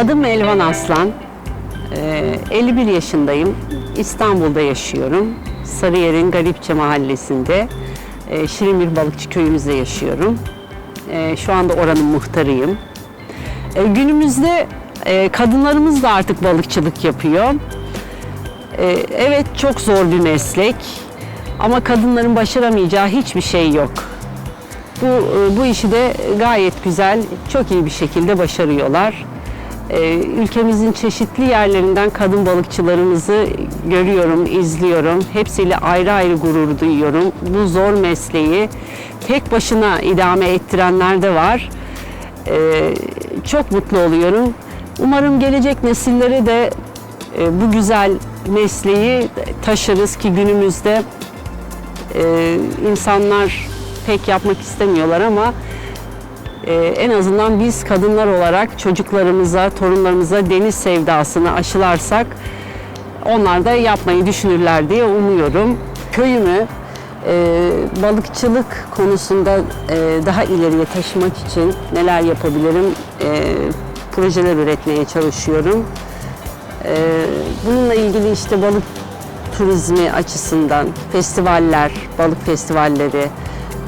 Adım Elvan Aslan. Ee, 51 yaşındayım. İstanbul'da yaşıyorum. Sarıyer'in Garipçe mahallesinde. e, Şirin bir balıkçı köyümüzde yaşıyorum. Ee, Şu anda oranın muhtarıyım. Ee, Günümüzde e, kadınlarımız da artık balıkçılık yapıyor. Ee, Evet çok zor bir meslek ama kadınların başaramayacağı hiçbir şey yok. Bu, e, bu işi de gayet güzel, çok iyi bir şekilde başarıyorlar. Ee, Ülkemizin çeşitli yerlerinden kadın balıkçılarımızı görüyorum, izliyorum. Hepsiyle ayrı ayrı gurur duyuyorum. Bu zor mesleği tek başına idame ettirenler de var. Ee, Çok mutlu oluyorum. Umarım gelecek nesillere de e, bu güzel mesleği taşırız ki günümüzde e, insanlar pek yapmak istemiyorlar ama e, en azından biz kadınlar olarak çocuklarımıza, torunlarımıza deniz sevdasını aşılarsak onlar da yapmayı düşünürler diye umuyorum. Köyümü e, balıkçılık konusunda e, daha ileriye taşımak için neler yapabilirim? E, projeler üretmeye çalışıyorum. Bununla ilgili işte balık turizmi açısından festivaller, balık festivalleri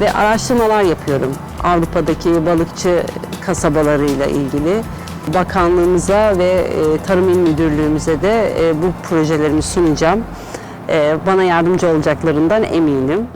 ve araştırmalar yapıyorum. Avrupa'daki balıkçı kasabalarıyla ilgili. Bakanlığımıza ve e, Tarım İl Müdürlüğümüze de e, bu projelerimi sunacağım. E, Bana yardımcı olacaklarından eminim.